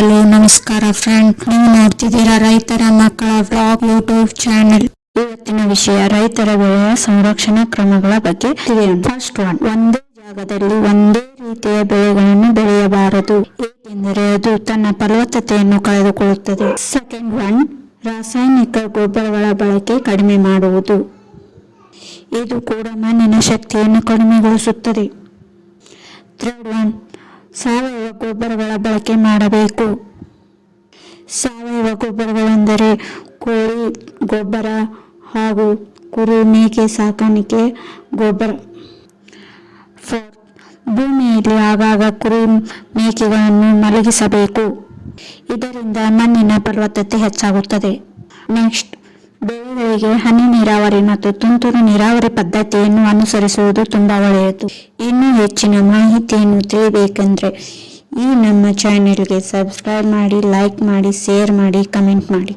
Hello, ನಮಸ್ಕಾರ friend ನೀವು ನೋಡ್ತಿದ್ದೀರಾ ರೈತರ ಮಕ್ಕಳ ಬ್ಲಾಗ್ ಯೂಟ್ಯೂಬ್ ಚಾನೆಲ್ ಇವತ್ತಿನ ವಿಷಯ, ರೈತರ ಬೆಳೆಯ ಸಂರಕ್ಷಣಾ ಕ್ರಮಗಳ ಬಗ್ಗೆ ಫಸ್ಟ್ ಒನ್ ಒಂದೇ ಜಾಗದಲ್ಲಿ ಒಂದೇ ರೀತಿಯ ಬೆಳೆಗಳನ್ನು ಬೆಳೆಯಬಾರದು. ಏಕೆಂದರೆ ಅದು ತನ್ನ ಫಲವತ್ತತೆಯನ್ನು ಕಳೆದುಕೊಳ್ಳುತ್ತದೆ. ಸೆಕೆಂಡ್ ಒನ್ ರಾಸಾಯನಿಕ ಗೊಬ್ಬರಗಳ ಬಳಕೆ ಕಡಿಮೆ ಮಾಡುವುದು. ಇದು ಕೂಡ ಮಣ್ಣಿನ ಶಕ್ತಿಯನ್ನು ಕಡಿಮೆಗೊಳಿಸುತ್ತದೆ. ಥರ್ಡ್ ಒನ್ ಸಾವಯವ ಗೊಬ್ಬರಗಳ ಬಳಕೆ ಮಾಡಬೇಕು. ಸಾವಯವ ಗೊಬ್ಬರಗಳೆಂದರೆ ಕೋಳಿ, ಗೊಬ್ಬರ ಹಾಗೂ ಕುರಿ ಮೇಕೆ ಸಾಕಾಣಿಕೆ ಗೊಬ್ಬರ. ಭೂಮಿಯಲ್ಲಿ ಆಗಾಗ ಕುರಿ ಮೇಕೆಗಳನ್ನು ಮಲಗಿಸಬೇಕು. ಇದರಿಂದ ಮಣ್ಣಿನ ಫಲವತ್ತತೆ ಹೆಚ್ಚಾಗುತ್ತದೆ. ನೆಕ್ಸ್ಟ್, ಬೆಳೆಗಳಿಗೆ ಹನಿ ನೀರಾವರಿ ಮತ್ತು ತುಂತುರು ನೀರಾವರಿ ಪದ್ಧತಿಯನ್ನು ಅನುಸರಿಸುವುದು ತುಂಬಾ ಒಳ್ಳೆಯದು. ಇನ್ನೂ ಹೆಚ್ಚಿನ ಮಾಹಿತಿಯನ್ನು ತಿಳಿಬೇಕೆಂದ್ರೆ ಈ ನಮ್ಮ ಚಾನೆಲ್ಗೆ ಸಬ್ಸ್ಕ್ರೈಬ್ ಮಾಡಿ ಲೈಕ್ ಮಾಡಿ ಶೇರ್ ಮಾಡಿ ಕಮೆಂಟ್ ಮಾಡಿ.